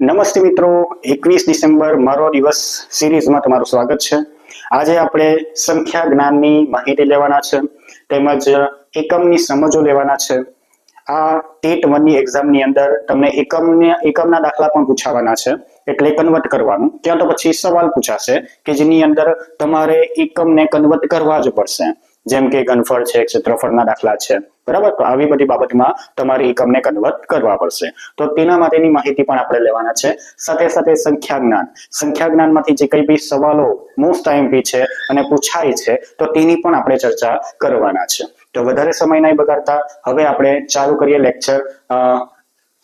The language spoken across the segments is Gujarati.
નમસ્તે મિત્રો, એકવીસ ડિસેમ્બર મારો દિવસ સિરીઝમાં તમારું સ્વાગત છે. આજે આપણે સંખ્યા જ્ઞાનની માહિતી લેવાના છે, તેમજ એકમની સમજો લેવાના છે. આ ટેટ વનની એક્ઝામની અંદર તમને એકમને, એકમના દાખલા પણ પૂછાવાના છે, એટલે કન્વર્ટ કરવાનું. ત્યાં તો પછી સવાલ પૂછાશે કે જેની અંદર તમારે એકમને કન્વર્ટ કરવા જ પડશે. જેમ કે ઘનફળ છે, ક્ષેત્રફળના દાખલા છે બરાબર? તો આવી બધી બાબતમાં તમારે એકમને કન્વર્ટ કરવા પડશે. તો તેના માટેની માહિતી પણ આપણે લેવાના છે. સાથે સાથે સંખ્યા જ્ઞાન. સંખ્યા જ્ઞાનમાંથી જે કંઈ બી સવાલો મોસ્ટ આઈએમપી છે અને પૂછાય છે, તો તેની પણ આપણે ચર્ચા કરવાના છે. તો વધારે સમય નહીં બગાડતા, હવે આપણે ચાલુ કરીએ લેક્ચર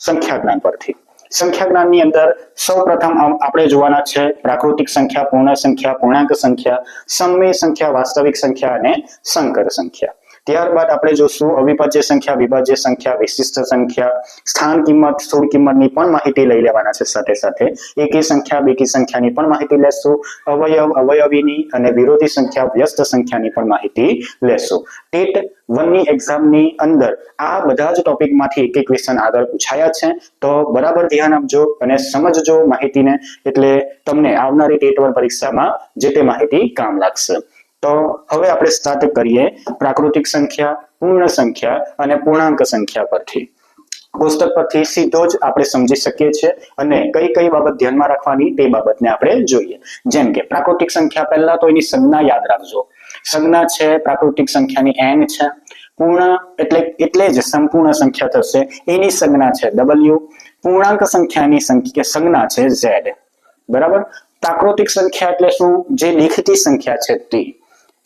સંખ્યા જ્ઞાન પરથી. સંખ્યા જ્ઞાનની અંદર સૌ પ્રથમ આપણે જોવાના છે પ્રાકૃતિક સંખ્યા, પૂર્ણ સંખ્યા, પૂર્ણાંક સંખ્યા, સમય સંખ્યા, વાસ્તવિક સંખ્યા અને સંકર સંખ્યા. ત્યારબાદ આપણે જોશું અવિભાજ્ય સંખ્યા, વિભાજ્ય સંખ્યા, વિશિષ્ટ સંખ્યા, સ્થાન કિંમત, સ્થૂળ કિંમતની પણ માહિતી લઈ લેવાના છે સાથે સાથે. એકી સંખ્યા, બેકી સંખ્યાની પણ માહિતી લેશું. અવયવ, અવયવીની અને વિરોધી સંખ્યા, વ્યસ્ત સંખ્યાની પણ માહિતી લેશું. ટેટ વનની એક્ઝામની અંદર આ બધા જ ટોપિકમાંથી એક એક ક્વેશ્ચન આગળ પૂછાયા છે. તો બરાબર ધ્યાન આપજો અને સમજજો માહિતીને. એટલે તમને આવનારી ટેટ વન પરીક્ષામાં જે તે માહિતી કામ લાગશે. તો હવે આપણે સ્ટાર્ટ કરીએ પ્રાકૃતિક સંખ્યા, પૂર્ણ સંખ્યા અને પૂર્ણાંક સંખ્યા પરથી. પુસ્તક પરથી સીધો જ આપણે સમજી શકીએ છીએ અને કઈ કઈ બાબત ધ્યાનમાં રાખવાની તે બાબતને આપણે જોઈએ. જેમ કે પ્રાકૃતિક સંખ્યા પહેલા તો એની સંજ્ઞા યાદ રાખજો. સંજ્ઞા છે, પ્રાકૃતિક સંખ્યાની એન છે. પૂર્ણ એટલે એટલે જ સંપૂર્ણ સંખ્યા થશે. એની સંજ્ઞા છે ડબલ્યુ પૂર્ણાંક સંખ્યાની સંખ્યા સંજ્ઞા છે ઝેડ બરાબર? પ્રાકૃતિક સંખ્યા એટલે શું? જે દેખતી સંખ્યા છે તે.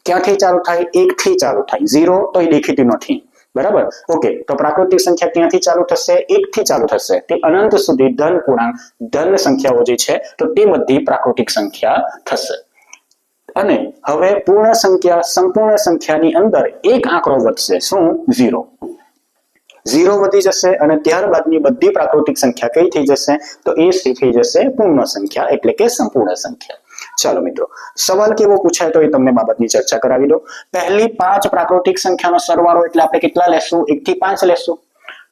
ક્યાંથી ચાલુ થાય? એક થી ચાલુ થાય. ઝીરો તો એ દેખીતી નથી. બરાબર? ઓકે, તો પ્રાકૃતિક સંખ્યા ક્યાંથી ચાલુ થશે? એક થી ચાલુ થશે. તે અનંત સુધી ધન પૂર્ણાંક, ધન સંખ્યાઓ જે છે, તો તે બધી પ્રાકૃતિક સંખ્યા થશે. અને હવે પૂર્ણ સંખ્યા, સંપૂર્ણ સંખ્યાની અંદર એક આંકડો વધશે. શું? ઝીરો. ઝીરો વધી જશે અને ત્યારબાદની બધી પ્રાકૃતિક સંખ્યા કઈ થઈ જશે? તો એ થઈ જશે? પૂર્ણ સંખ્યા, એટલે કે સંપૂર્ણ સંખ્યા. ચાલો મિત્રો, સવાલ કેવો પૂછાય તો એ તમને બાબતની ચર્ચા કરાવી દો પહેલી પાંચ પ્રાકૃતિક સંખ્યાનો સરવાળો એટલે આપણે કેટલા લેશું? એક થી પાંચ લેશું.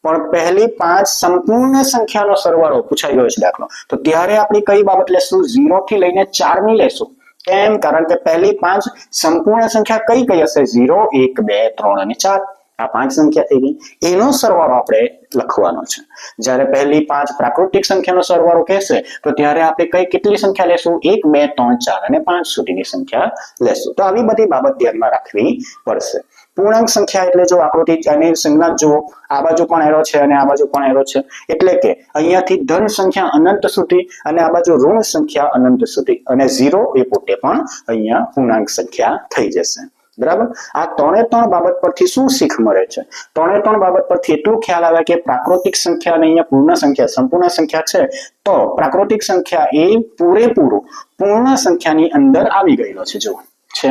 પણ પહેલી પાંચ સંપૂર્ણ સંખ્યાનો સરવાળો પૂછાઈ ગયો છે દાખલો. તો ત્યારે આપણે કઈ બાબત લેશું? ઝીરો થી લઈને ચારની લેશું. કેમ? કારણ કે પહેલી પાંચ સંપૂર્ણ સંખ્યા કઈ કઈ હશે? ઝીરો, એક, બે, ત્રણ અને ચાર. આ પાંચ સંખ્યા થઈ ગઈ એનો સરવાળો આપણે લખવાનો છે. જ્યારે પહેલી પાંચ પ્રાકૃતિક સંખ્યાનો સરવાળો કહેશે, તો ત્યારે આપણે કઈ કેટલી સંખ્યા લેશું? એક, બે, ત્રણ, ચાર અને પાંચ સુધીની સંખ્યા લેશું. તો આવી બધી બાબત ધ્યાનમાં રાખવી પડશે. પૂર્ણાંક સંખ્યા એટલે જો આકૃતિ અને સંજ્ઞા જુઓ, આ બાજુ પણ એરો છે અને આ બાજુ પણ એરો છે. એટલે કે અહીંયાથી ધન સંખ્યા અનંત સુધી અને આ બાજુ ઋણ સંખ્યા અનંત સુધી. અને ઝીરો એ પોતે પણ અહીંયા પૂર્ણાંક સંખ્યા થઈ જશે. બરાબર? આ ત્રણે ત્રણ બાબત પરથી શું શીખ મળે છે? ત્રણે ત્રણ બાબત પરથી એટલું ખ્યાલ આવે કે પ્રાકૃતિક સંખ્યા અને અહીંયા પૂર્ણ સંખ્યા, સંપૂર્ણ સંખ્યા છે. તો પ્રાકૃતિક સંખ્યા એ પૂરેપૂરું પૂર્ણ સંખ્યાની અંદર આવી ગયેલો છે. જો છે?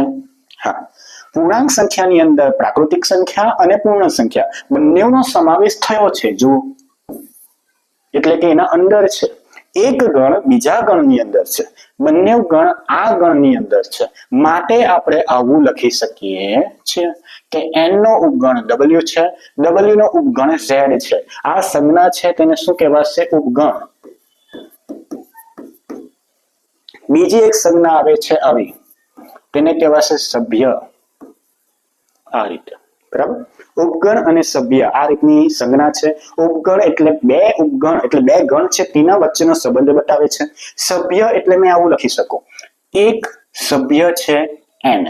હા. પૂર્ણાંક સંખ્યાની અંદર પ્રાકૃતિક સંખ્યા અને પૂર્ણ સંખ્યા બંનેનો સમાવેશ થયો છે. જો એટલે કે એના અંદર છે. એક ગણ બીજા ગણની અંદર છે. બંને ગણ આ ગણની અંદર છે. માટે આપણે આવું લખી શકીએ છીએ કે એન નો ઉપગણ ડબલ્યુ છે ડબલ્યુ નો ઉપગણ ઝેડ છે. આ સંજ્ઞા છે તેને શું કહેવાશે? ઉપગણ. બીજી એક સંજ્ઞા આવે છે આવી. તેને કહેવાશે સભ્ય. આ રીતે. બરાબર? ઉપગણ અને સભ્ય, આ રીતની સંજ્ઞા છે. ઉપગણ એટલે બે ઉપગણ, એટલે બે ગણ છે, તેના વચ્ચેનો સંબંધ બતાવે છે. સભ્ય એટલે મેં આવું લખી શકું. એક સભ્ય છે એન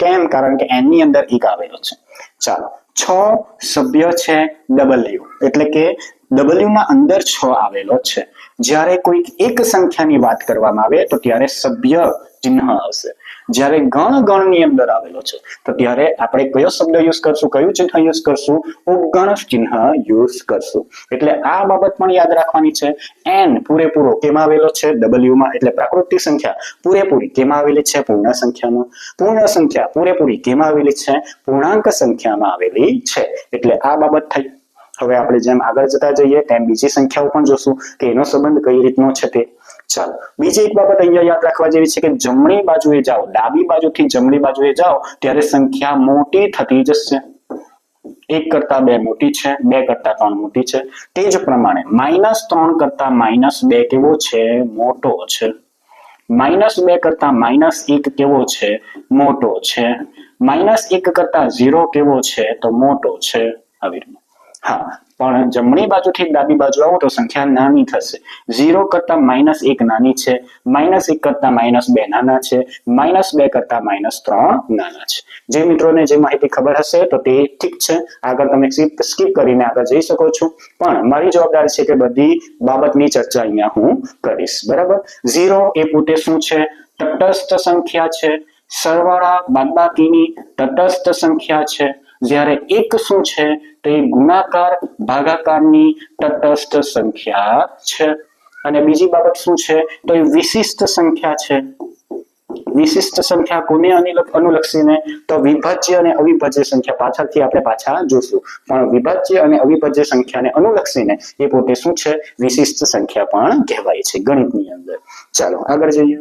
કેમ? કારણ કે એનની અંદર એક આવેલો છે. ચાલો, છ સભ્ય છે ડબલ્યુ એટલે કે ડબલ્યુ ના અંદર છ આવેલો છે. જ્યારે કોઈક એક સંખ્યાની વાત કરવામાં આવે તો ત્યારે સભ્ય ચિહ્ન આવશે જ્યારે ગણ ગણની અંદર આવેલો છે, તો ત્યારે આપણે કયો શબ્દ યુઝ કરશું? કયું ચિહ્ન યુઝ કરશું? ઉપગણ ચિહ્ન યુઝ કરશું. એટલે આ બાબત પણ યાદ રાખવાની છે. એન પૂરેપૂરો કેમાં આવેલો છે? ડબલ્યુમાં એટલે પ્રાકૃતિક સંખ્યા. પૂરેપૂરી કેમાં આવેલી છે? પૂર્ણ સંખ્યામાં. પૂર્ણ સંખ્યા પૂરેપૂરી કેમાં આવેલી છે? પૂર્ણાંક સંખ્યામાં આવેલી છે. એટલે આ બાબત થઈ. હવે આપણે જેમ આગળ જતા જઈએ તેમ બીજી સંખ્યાઓ પણ જોશું કે એનો સંબંધ કઈ રીતનો છે તે. ચાલો, બીજી એક બાબત અહીંયા યાદ રાખવા જેવી છે કે જમણી બાજુએ જાઓ, ડાબી બાજુથી જમણી બાજુએ જાઓ, ત્યારે સંખ્યા મોટી થતી જશે. એક કરતા બે મોટી છે, બે કરતા ત્રણ મોટી છે. તે જ પ્રમાણે માઇનસ ત્રણ કરતા માઇનસ બે કેવો છે? મોટો છે. માઇનસ બે કરતા માઇનસ એક કેવો છે? મોટો છે. માઇનસ એક કરતા ઝીરો કેવો છે? તો મોટો છે. આવી રીતે હા, પણ જમણી બાજુથી ડાબી બાજુ આવો તો સંખ્યા નાની થશે. ઝીરો કરતા માઇનસ એક નાની છે માઇનસ એક કરતા માઇનસ બે નાના છે માઇનસ બે કરતા માઇનસ ત્રણ નાના છે. જે મિત્રોને જે માહિતી ખબર હશે તો તે ઠીક છે. આગળ તમે સ્કીપ કરીને આગળ જઈ શકો છો. પણ મારી જવાબદારી છે કે બધી બાબતની ચર્ચા અહીંયા હું કરીશ. બરાબર? ઝીરો એ પોતે શું છે? તટસ્થ સંખ્યા છે. સરવાળા બાદબાકીની તટસ્થ સંખ્યા છે. જ્યારે એક શું છે, તો એ ગુણાકાર, ભાગાકારની તટસ્થ સંખ્યા છે. અને બીજી બાબત શું છે, તો એ વિશિષ્ટ સંખ્યા છે. વિશિષ્ટ સંખ્યા કોને અનિલ- અનુલક્ષીને, તો વિભાજ્ય અને અવિભાજ્ય સંખ્યા પાછળથી આપણે પાછા જોશું. પણ વિભાજ્ય અને અવિભાજ્ય સંખ્યાને અનુલક્ષીને એ પોતે શું છે, વિશિષ્ટ સંખ્યા પણ કહેવાય છે ગણિતની અંદર. ચાલો આગળ જઈએ.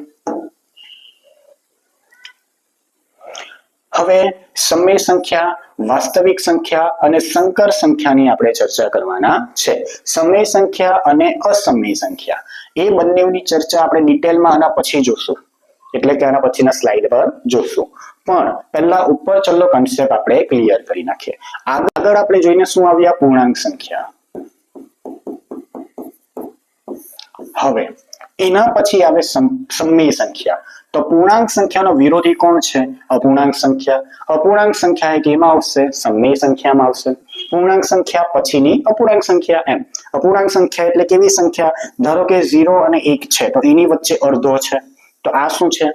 હવે સમય સંખ્યા, વાસ્તવિક સંખ્યા અને સંકર સંખ્યાની આપણે ચર્ચા કરવાના છે. સમય સંખ્યા અને અસમય સંખ્યા. એ બંનેની ચર્ચા આપણે ડિટેલમાં આના પછી જોશું. એટલે કે આના પછીના સ્લાઇડ પર જોશું. પણ પહેલા ઉપર ચલ્લો કન્સેપ્ટ આપણે ક્લિયર કરી નાખીએ. આગળ આપણે જોઈને શું આવ્યા? પૂર્ણાંક સંખ્યા. હવે એના પછી આવે સમ- સમય સંખ્યા. તો પૂર્ણાંક સંખ્યાનો વિરોધી કોણ છે? અપૂર્ણાંક સંખ્યા. અપૂર્ણાંક સંખ્યા એક એમાં આવશે? સમય સંખ્યામાં આવશે. પૂર્ણાંક સંખ્યા પછીની અપૂર્ણાંક સંખ્યા એમ. અપૂર્ણાંક સંખ્યા એટલે કેવી સંખ્યા? ધારો કે ઝીરો અને એક છે, તો એની વચ્ચે અડધો છે. તો આ શું છે?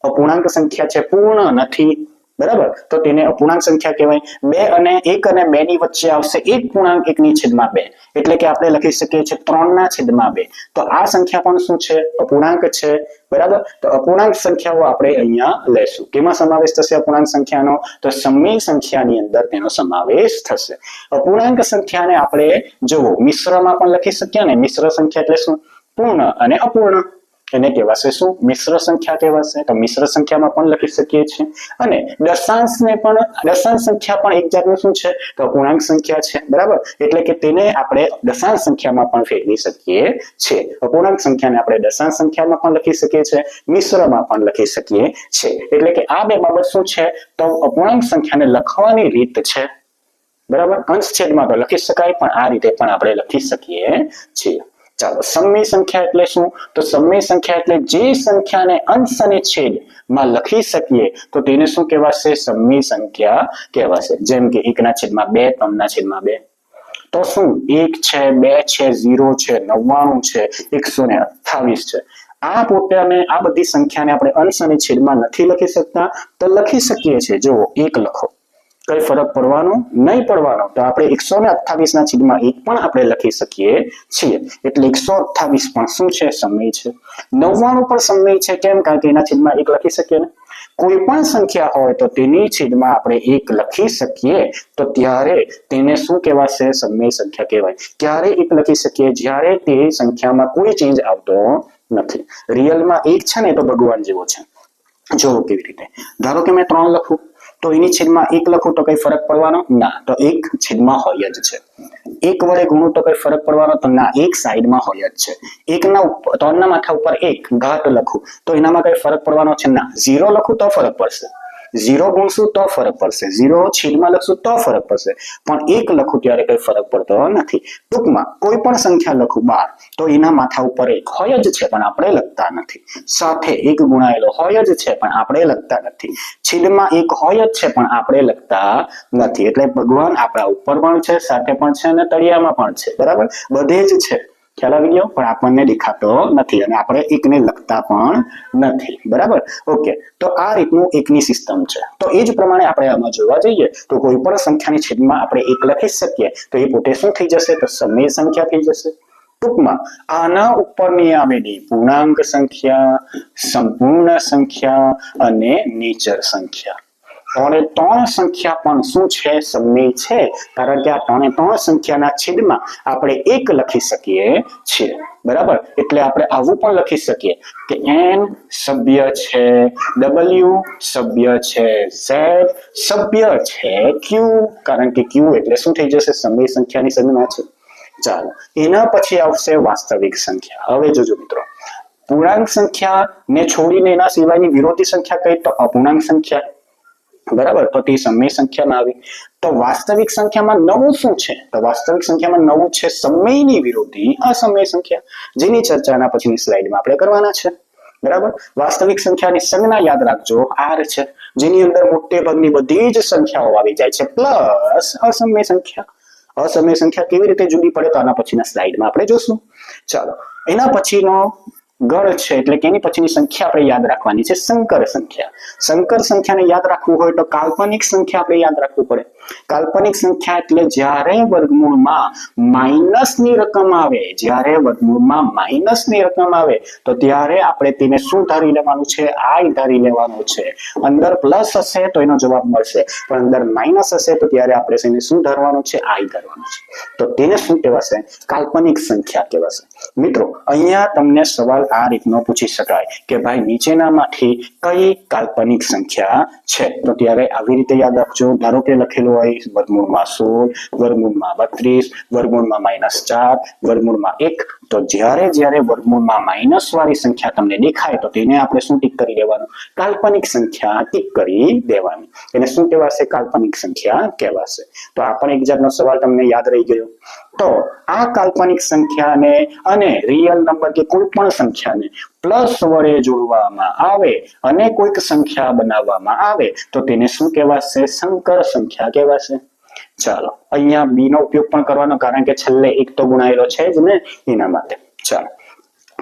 અપૂર્ણાંક સંખ્યા છે, પૂર્ણ નથી. બરાબર? તો તેને અપૂર્ણાંક સંખ્યા કહેવાય. બે અને એક અને બે ની વચ્ચે આવશે એક પૂર્ણાંક એકની છેદમાં બે. એટલે કે આપણે લખી શકીએ છીએ ત્રણ ના છેદમાં બે. તો આ સંખ્યા પણ શું છે? અપૂર્ણાંક છે. બરાબર? તો અપૂર્ણાંક સંખ્યાઓ આપણે અહીંયા લેશું કેમાં સમાવેશ થશે અપૂર્ણાંક સંખ્યાનો? તો સમય સંખ્યાની અંદર તેનો સમાવેશ થશે. અપૂર્ણાંક સંખ્યાને આપણે જુઓ. મિશ્રમાં પણ લખી શકીએ ને? મિશ્ર સંખ્યા એટલે શું? પૂર્ણ અને અપૂર્ણ. એને કહેવાશે શું? મિશ્ર સંખ્યા કહેવાશે. તો મિશ્ર સંખ્યામાં પણ લખી શકીએ છીએ. અને દશાંશને પણ, દશાંશ સંખ્યા પણ એક જાતનું શું છે? તો અપૂર્ણાંક સંખ્યા છે. બરાબર? એટલે કે તેને આપણે દશાંશ સંખ્યામાં પણ ફેરવી શકીએ છીએ. અપૂર્ણાંક સંખ્યાને આપણે દશાંશ સંખ્યામાં પણ લખી શકીએ છીએ. મિશ્રમાં પણ લખી શકીએ છીએ. એટલે કે આ બે બાબત શું છે? તો અપૂર્ણાંક સંખ્યાને લખવાની રીત છે. બરાબર? અંશ છેદમાં તો લખી શકાય, પણ આ રીતે પણ આપણે લખી શકીએ છીએ. ચાલો સમય સંખ્યા એટલે શું? તો સમય સંખ્યા એટલે જે સંખ્યાને અંશ અને છેદમાં લખી શકીએ, તો તેને શું કહેવાશે? સમય સંખ્યા કહેવાશે. જેમ કે એકના છેદમાં બે, ત્રણના છેદમાં બે. તો શું? એક છે, બે છે, ઝીરો છે, નવ્વાણું છે, એકસો ને અઠ્ઠાવીસ છે. આ પોતાને આ બધી સંખ્યાને આપણે અંશ અને છેદમાં નથી લખી શકતા. તો લખી શકીએ છીએ. જુઓ, એક લખો. કઈ ફરક પડવાનો નહીં પડવાનો? તો આપણે એકસો ને અઠાવીસ ના છેદમાં એક પણ આપણે લખી શકીએ છીએ. એટલે એકસો અઠ્ઠાવીસ પણ શું છે? સમય છે. નવ્વાણું પણ સમય છે કેમ? કારણ કે એના છેદમાં એક લખી શકીએ ને? કોઈ પણ સંખ્યા હોય તો તેની છેદમાં આપણે એક લખી શકીએ. તો ત્યારે તેને શું કહેવાશે? સમય સંખ્યા કહેવાય. ક્યારે એક લખી શકીએ. જ્યારે તે સંખ્યામાં કોઈ ચેન્જ આવતો નથી. રિયલમાં એક છે ને તો ભગવાન જેવો છે. જોવો કેવી રીતે. ધારો કે મેં ત્રણ લખું. તો એની છેદમાં એક લખું તો કઈ ફરક પડવાનો? ના. તો એક છેદમાં હોય જ છે. એક વડે ગુણું તો કઈ ફરક પડવાનો? તો ના. એક સાઈડમાં હોય જ છે. એકના ત્રણના માથા ઉપર એક ઘાટ લખું. તો એનામાં કઈ ફરક પડવાનો છે? ના. ઝીરો લખું તો ફરક પડશે. ઝીરો ગુણશું તો ફરક પડશે. ઝીરો છેદમાં લખશું તો ફરક પડશે. પણ એક લખું ત્યારે કઈ ફરક પડતો નથી. ટૂંકમાં કોઈ પણ સંખ્યા લખું બાર, તો એના માથા ઉપર એક હોય જ છે, પણ આપણે લખતા નથી. સાથે એક ગુણાયેલો હોય જ છે, પણ આપણે લખતા નથી. છેદમાં એક હોય જ છે, પણ આપણે લખતા નથી. એટલે ભગવાન આપણા ઉપર પણ છે, સાથે પણ છે અને તળિયામાં પણ છે. બરાબર? બધે જ છે. ખ્યાલ આવી ગયો? પણ આપણને દેખાતો નથી અને આપણે એકને લખતા પણ નથી. બરાબર? ઓકે. તો આ રીતનું એકની સિસ્ટમ છે. તો એ જ પ્રમાણે આપણે આમાં જોવા જઈએ તો કોઈ પણ સંખ્યાની છેદમાં આપણે એક લખી શકીએ તો એ પોતે શું થઈ જશે? તો સમય સંખ્યા થઈ જશે. ટૂંકમાં, આના ઉપરની આવેલી પૂર્ણાંક સંખ્યા, સંપૂર્ણ સંખ્યા અને નેચર સંખ્યા. ત્રણે ત્રણ સંખ્યા પણ શું છે? સમય છે. કારણ કે આ ત્રણે ત્રણ સંખ્યાના છેદમાં આપણે એક લખી શકીએ છીએ. બરાબર? એટલે આપણે આવું પણ લખી શકીએ કે એન સભ્ય છે ડબલ્યુ સભ્ય છે ઝેડ સભ્ય છે ક્યુ કારણ કે ક્યુ એટલે શું થઈ જશે? સમય સંખ્યાની સંજ્ઞા છે. ચાલો, એના પછી આવશે વાસ્તવિક સંખ્યા. હવે જોજો મિત્રો. પૂર્ણાંક સંખ્યા ને છોડીને એના સિવાયની વિરોધી સંખ્યા કઈ? તો અપૂર્ણાંક સંખ્યા. બરાબર? તો તે સમય સંખ્યામાં આવી. તો વાસ્તવિક સંખ્યામાં નવું શું છે? તો વાસ્તવિક સંખ્યામાં નવું છે સમયની વિરોધી અસમય સંખ્યા. જેની ચર્ચાના પછીની સ્લાઇડમાં આપણે કરવાના છે. બરાબર? વાસ્તવિક સંખ્યાની સંજ્ઞા યાદ રાખજો. આર છે. જેની અંદર મોટે ભાગની બધી જ સંખ્યાઓ આવી જાય છે. પ્લસ અસમય સંખ્યા. અસમય સંખ્યા કેવી રીતે જુદી પડે તો આના પછીના સ્લાઇડમાં આપણે જોશું. ચાલો. એના પછીનો ગણ છે એટલે કે એની પછીની સંખ્યા આપણે યાદ રાખવાની છે સંકર સંખ્યા. સંકર સંખ્યાને યાદ રાખવું હોય તો કાલ્પનિક સંખ્યા આપણે યાદ રાખવું પડે. કાલ્પનિક સંખ્યા એટલે જ્યારે વર્ગમૂળમાં માઇનસની રકમ આવે, જ્યારે વર્ગમૂળમાં માઇનસની રકમ આવે, તો ત્યારે આપણે તેને શું ધારી લેવાનું છે? આઈ ધારી લેવાનું છે. અંદર પ્લસ હશે તો એનો જવાબ મળશે. પણ અંદર માઇનસ હશે તો ત્યારે આપણે તેને શું ધારવાનું છે? આઈ ધારવાનું છે. તો તેને શું કહેવાશે? કાલ્પનિક સંખ્યા કહેવાશે. મિત્રો, અહીંયા તમને સવાલ આ રીતનો પૂછી શકાય કે ભાઈ નીચેનામાંથી કઈ કાલ્પનિક સંખ્યા છે? તો ત્યારે આવી રીતે યાદ રાખજો. ધારો કે લખેલું હોય વર્ગમૂળમાં સોળ, વર્ગમૂળમાં બત્રીસ, વર્ગમૂળમાં માઇનસ ચાર, વર્ગમૂળમાં એક. તો જ્યારે જ્યારે વર્ગમૂળમાં માઇનસ વાળી સંખ્યા તમને દેખાય, તો તેને આપણે શું ટીક કરી દેવાનું? કાલ્પનિક સંખ્યા ટીક કરી દેવાની. એને શું કહેવાશે? કાલ્પનિક સંખ્યા કહેવાશે. તો આ પણ એક જાતનો સવાલ તમને યાદ રહી ગયો. તો આ કાલ્પનિક સંખ્યાને અને રિયલ નંબર કે કોઈ પણ સંખ્યાને પ્લસ વડે જોડવામાં આવે અને કોઈક સંખ્યા બનાવવામાં આવે, તો તેને શું કહેવાશે? સંકર સંખ્યા કહેવાશે. ચાલો, અહીંયા બી નો ઉપયોગ પણ કરવાનો, કારણ કે છેલ્લે એક તો ગુણાયેલો છે જ ને એના માટે. ચાલો.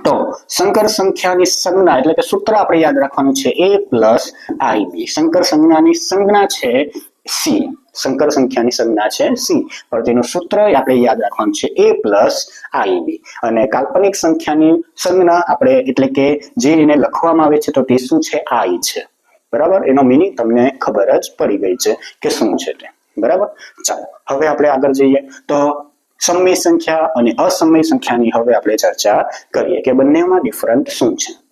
તો સંકર સંખ્યાની સંજ્ઞા, એટલે કે સૂત્ર આપણે યાદ રાખવાનું છે એ પ્લસ આઈ બી સંકર સંજ્ઞાની સંજ્ઞા છે સી સંકર સંખ્યાની સંજ્ઞા છે સી પણ સૂત્ર આપણે યાદ રાખવાનું છે એ પ્લસ આઈબી અને કાલ્પનિક સંખ્યાની સંજ્ઞા આપણે એટલે કે જે એને લખવામાં આવે છે તો તે શું છે? આઈ છે. બરાબર? એનો મિનિંગ તમને ખબર જ પડી ગઈ છે કે શું છે તે. બરાબર? ચાલો, હવે આપણે આગળ જઈએ. તો સમય સંખ્યા અને અસમય સંખ્યાની હવે આપણે ચર્ચા કરીએ કે બંનેમાં ડિફરન્ટ શું છે?